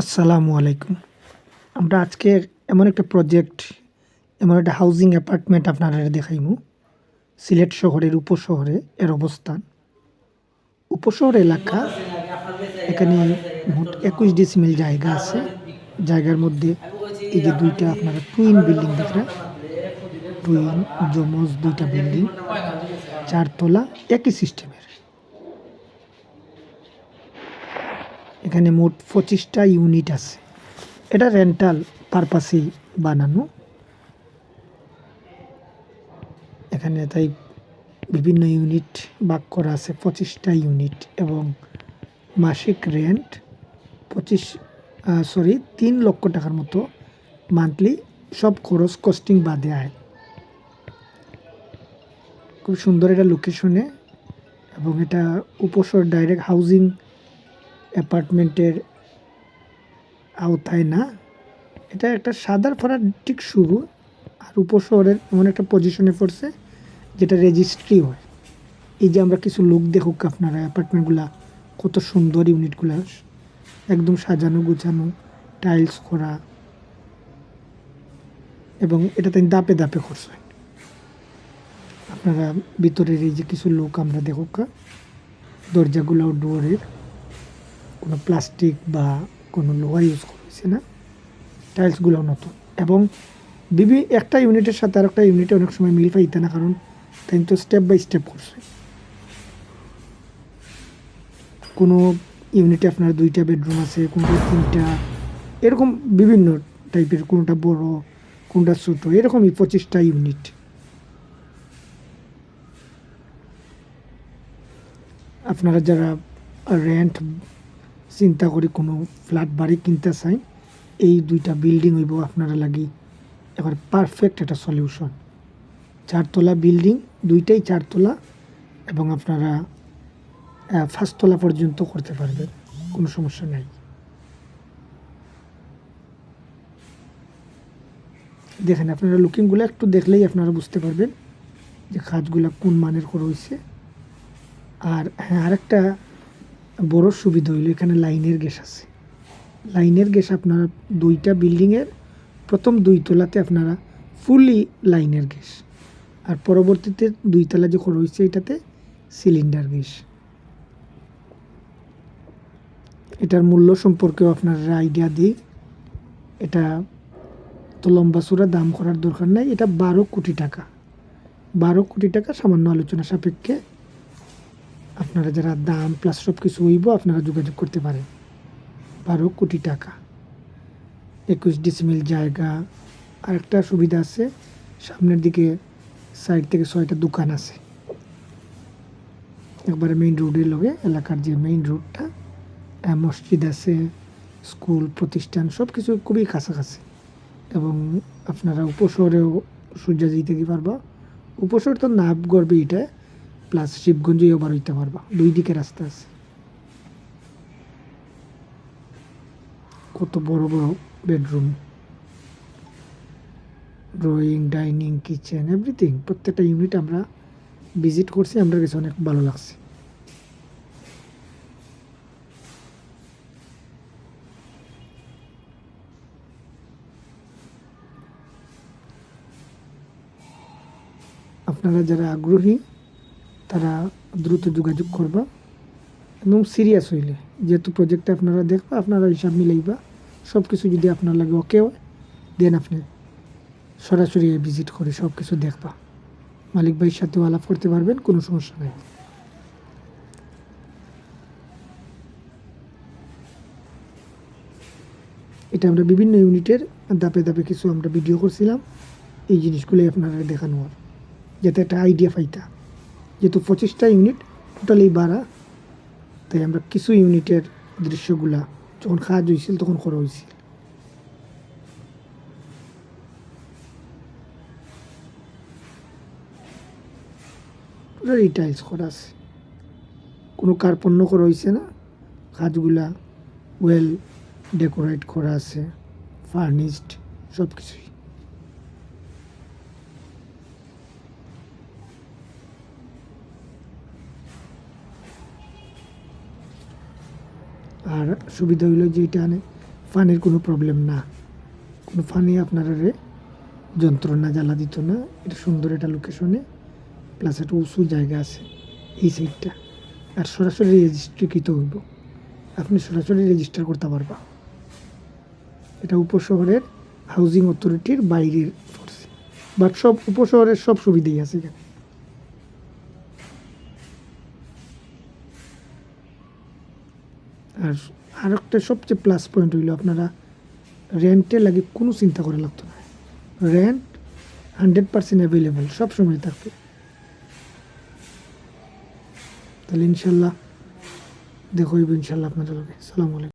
আসসালামু আলাইকুম। আমরা আজকে এমন একটা প্রজেক্ট এমন একটা হাউজিং অ্যাপার্টমেন্ট আপনারা দেখাইমু। সিলেট শহরের উপশহরে এর অবস্থান। উপশহর এলাকা, এখানে মোট একুশ ডিসিমিল জায়গা আছে। জায়গার মধ্যে এই যে দুইটা আপনারা টুইন বিল্ডিং দেখলেন টুইন জমজ দুইটা বিল্ডিং চারতলা একই সিস্টেমের এখানে মোট পঁচিশটা ইউনিট আছে। এটা রেন্টাল পারপাসেই বানানো। এখানে তাই বিভিন্ন ইউনিট ভাগ করা আছে, পঁচিশটা ইউনিট এবং মাসিক রেন্ট পঁচিশ সরি তিন লক্ষ টাকার মতো মান্থলি সব খরচ কস্টিং বাদে আয়। খুব সুন্দর এটা লোকেশনে এবং এটা উপসর ডাইরেক্ট হাউজিং অ্যাপার্টমেন্টের আওতায় না। এটা একটা সাদার ফাড়ার ঠিক শুরু, আর উপশহরের এমন একটা পজিশনে পড়ছে যেটা রেজিস্ট্রি হয়। এই যে আমরা কিছু লোক দেখুক আপনারা, অ্যাপার্টমেন্টগুলা কত সুন্দর ইউনিটগুলা, একদম সাজানো গুছানো টাইলস করা, এবং এটা তাই দাপে দাপে করছে। আপনারা ভিতরের এই যে কিছু লোক আমরা দেখুক দরজাগুলো ডোরের। কোনো প্লাস্টিক বা কোনো লোহা ইউজ করা হয়েছে না টাইলসগুলো নতুন। এবং বিভি একটা ইউনিটের সাথে আর একটা ইউনিটে অনেক সময় মিল পাইতে না, কারণ তাই তো স্টেপ বাই স্টেপ করছে। কোনো ইউনিটে আপনার দুইটা বেডরুম আছে, কোনটা তিনটা, এরকম বিভিন্ন টাইপের কোনটা বড়, কোনটা ছোটো, এরকমই পঁচিশটা ইউনিট আপনারা যারা রেন্ট চিন্তা করি কোনো ফ্ল্যাট বাড়ি কিনতে চাই, এই দুইটা বিল্ডিং হইব আপনারা লাগি এবার পারফেক্ট একটা সলিউশন চারতলা বিল্ডিং দুইটাই চারতলা এবং আপনারা ফার্স্টতলা পর্যন্ত করতে পারবেন, কোনো সমস্যা নাই। দেখেন, আপনারা লুকিংগুলো একটু দেখলেই আপনারা বুঝতে পারবেন যে কাজগুলো কোন মানের করে হয়েছে আর হ্যাঁ আরেকটা বড় সুবিধা হইল এখানে লাইনের গ্যাস আছে। লাইনের গ্যাস আপনারা দুইটা বিল্ডিংয়ের প্রথম দুই তলাতে আপনারা ফুলি লাইনের গ্যাস। আর পরবর্তীতে দুই তলা যে করা হয়েছে এটাতে সিলিন্ডার গ্যাস। এটার মূল্য সম্পর্কেও আপনারা আইডিয়া দিই। এটা তো লম্বা সুরা দাম করার দরকার নাই, এটা বারো কোটি টাকা। বারো কোটি টাকা সামান্য আলোচনা সাপেক্ষে আপনারা যারা দাম প্লাস সব কিছু হইব, আপনারা যোগাযোগ করতে পারেন। বারো কোটি টাকা। একুশ ডিসিমিল জায়গা। আরেকটা সুবিধা আছে, সামনের দিকে সাইড থেকে ছয়টা দোকান আছে। একবারে মেইন রোডের লগে এলাকার যে মেইন রোডটা মসজিদ আছে স্কুল প্রতিষ্ঠান সব কিছু খুবই কাছাকাছি। এবং আপনারা উপশহরেও সূর্য যেতে পারবা? উপশহর তো নাভ গড়বে এটা। প্লাস শিবগঞ্জেও বার হইতে পারবা। দুই দিকে রাস্তা আছে। কত বড় বড় bedroom drawing dining kitchen everything প্রত্যেকটা ইউনিট আমরা ভিজিট করছি, আমরা কাছে অনেক ভালো লাগছে। আপনারা যারা আগ্রহী তারা দ্রুত যোগাযোগ করবা এবং সিরিয়াস হইলে। যেহেতু প্রজেক্টটা আপনারা দেখবা, আপনারা হিসাব মিলাইবা। সব কিছু যদি আপনার লাগে ওকে দেন আপনি সরাসরি ভিজিট করে সব কিছু দেখবা। মালিক ভাইয়ের সাথেও আলাপ করতে পারবেন, কোনো সমস্যা নেই। এটা আমরা বিভিন্ন ইউনিটের দাপে দাপে কিছু আমরা ভিডিও করছিলাম। এই জিনিসগুলোই আপনারা দেখানো যাতে একটা আইডিয়া পাইতা। যেহেতু পঁচিশটা ইউনিট, টোটালি বাড়া। তাই আমরা কিছু ইউনিটের দৃশ্যগুলা যখন কাজ হয়েছিল তখন করা হয়েছিল টোটালি টাইলস করা আছে। কোনো কার্পণ্য করা হয়েছে না। কাজগুলা ওয়েল ডেকোরেট করা আছে ফার্নিশড সব কিছুই আর সুবিধা হইল যে এটা ফানির কোনো প্রবলেম না। কোনো ফানি আপনারা রে যন্ত্রণা জ্বালা দিত না। এটা সুন্দর এটা লোকেশনে প্লাস একটা উঁচু জায়গা আছে এই সাইডটা আর সরাসরি রেজিস্ট্রিকৃত হইব। আপনি সরাসরি রেজিস্টার করতে পারবা। এটা উপশহরের হাউজিং অথরিটির বাইরের ফোর্সে বাট সব উপশহরের সব সুবিধাই আছে এখানে। আর আর একটা সবচেয়ে প্লাস পয়েন্ট হইল আপনারা রেন্টে লাগে কোনো চিন্তা করা লাগতো না। রেন্ট হান্ড্রেড পার্সেন্ট অ্যাভেলেবেল সবসময় থাকবে তাহলে ইনশাল্লাহ দেখো ইনশাল্লাহ আপনাদের সালাম আলাইকুম।